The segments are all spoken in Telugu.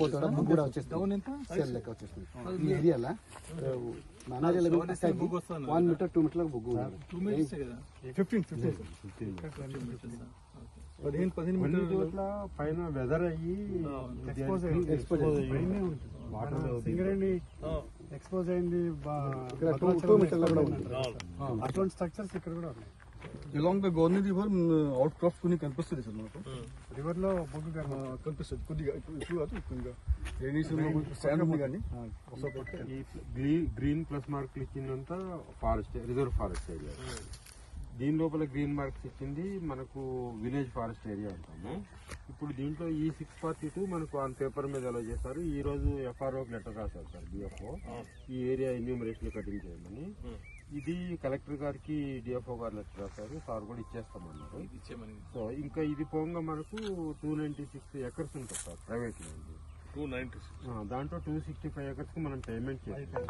పోతాడా? బుక్ కూడా వచ్చేస్తుంది. సెల్ లెక్క వచ్చేస్తుంది. ఈ ఏరియాలో మన ఏరియాలో వన్ మీటర్ టూ మీటర్ బుగ్గు ఫిఫ్టీన్ ఫిఫ్టీన్. పదిహేను పదిహేను చోట్ల పైన వెదర్ అయ్యి ఎక్స్పోజ్ ఎక్స్పోజ్ పైనే ఉంటుంది. వాటర్ సింగరేణి ఎక్స్పోజ్ అయింది. అటువంటి స్ట్రక్చర్స్ ఇక్కడ కూడా ఉన్నాయి. Along the government river outcrop కొన్ని కనిపిస్తుంది సార్ మనకు రివర్లో బొగ్గు కనిపిస్తుంది కొద్దిగా ఇప్పుడు కాదు కొద్దిగా రైనీ శాండ్ ఉంది కానీ ఈ గ్రీన్ ప్లస్ మార్కులు ఇచ్చిందంతా ఫారెస్ట్ రిజర్వ్ ఫారెస్ట్ ఏరియా దీని లోపల గ్రీన్ మార్క్స్ ఇచ్చింది మనకు విలేజ్ ఫారెస్ట్ ఏరియా అంటాము. ఇప్పుడు దీంట్లో ఈ సిక్స్ ఫార్టీ టూ మనకు ఆన్ పేపర్ మీద ఎలా చేస్తారు. ఈ రోజు ఎఫ్ఆర్ఓకి లెటర్ రాశారు సార్ డిఎఫ్ఓ ఈ ఏరియా ఎన్యూమరేషన్ కటింగ్ చేయమని ఇది కలెక్టర్ గారికి డిఎఫ్ఓ గారు లెటర్ రాశారు. సార్ కూడా ఇచ్చేస్తామన్నారు. సో ఇంకా ఇది పోగా మనకు టూ నైన్టీ సిక్స్ ఎకర్స్ ఉంటుంది సార్ ప్రైవేట్ ల్యాండ్ దాంట్లో టూ సిక్స్టీ ఫైవ్ ఎకర్స్కి మనం పేమెంట్ చేస్తాం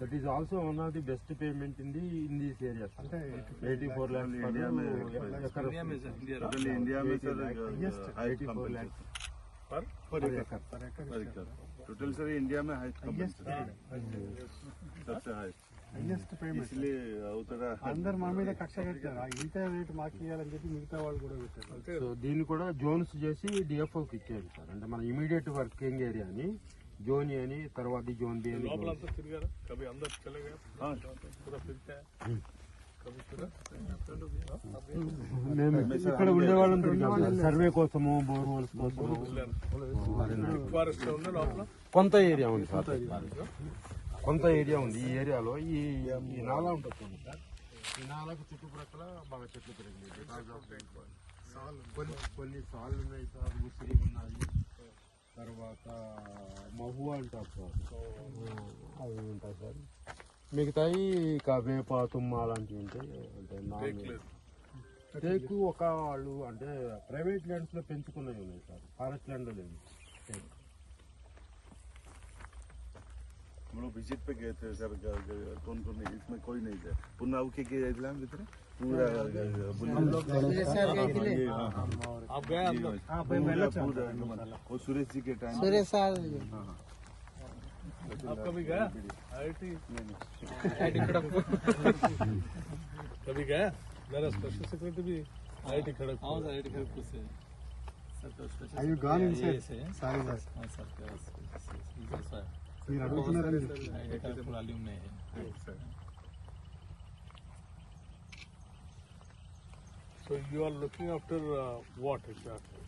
that is also one of the best payment in the in these areas eighty four lakhs eighty four lakhs पर पर एकड़ पर एकड़ टोटल सर इंडिया में हाइस्ट सबसे हाइस्ट హైయెస్ట్ పేమెంట్ इसलिए उतरा అందరు మా మీద కక్ష కట్టారు ఆ ఇంత రేట్ మాకు ఇవ్వాలని చెప్పి మిగతా వాళ్ళు కూడా పెట్టారు సో దీన్ని కూడా జోన్స్ చేసి డిఎఫ్ఓ కి ఇచ్చేది సార్ అంటే మన ఇమీడియట్ వర్కింగ్ ఏరియా అని జోన్ ఏ అని తర్వాత జోన్ బి అని लोकल अंदर फिर गया कभी మేము ఇక్కడ ఉండేవాళ్ళం సర్వే కోసము బోర్వెల్స్ కోసము కొంత ఏరియా ఉంది సార్. కొంత ఏరియా ఉంది. ఈ ఏరియాలో ఈ నాలా ఉంటుంది సార్. ఈ నాలకు చుట్టుప్రక్కల బాగా చెట్లు పెరిగింది కొన్ని కొన్ని సార్లు ఉన్నాయి సార్ ఉసిరి ఉన్నాయి. తర్వాత మహువా అంటారు సార్. అవి ఉంటాయి సార్. మిగతాయి ఇక వేప తుమ్మ అలాంటివి ఉంటాయి అంటే నాన్ టేకు ఒక వాళ్ళు అంటే ప్రైవేట్ ల్యాండ్స్ లో పెంచుకున్నవి ఉన్నాయి సార్ ఫారెస్ట్ ల్యాండ్ లో లేదు టేకు. हम लोग विजिट पे गए थे सर कौन कौन नहीं इसमें कोई नहीं था पुन्ना के के इस्लाम भीतर पूरा आप गए वो सुरेश जी के टाइम सुरेश साहब आप कभी गया आईटी आईटी खड़गपुर कभी गया मेरा स्पेशल सेक्रेटरी भी आईटी खड़गपुर हाँ आईटी खड़गपुर से Are you gone inside? Sorry, sir. మీరు అడుగుతున్నారని So you are looking after uh, what exactly?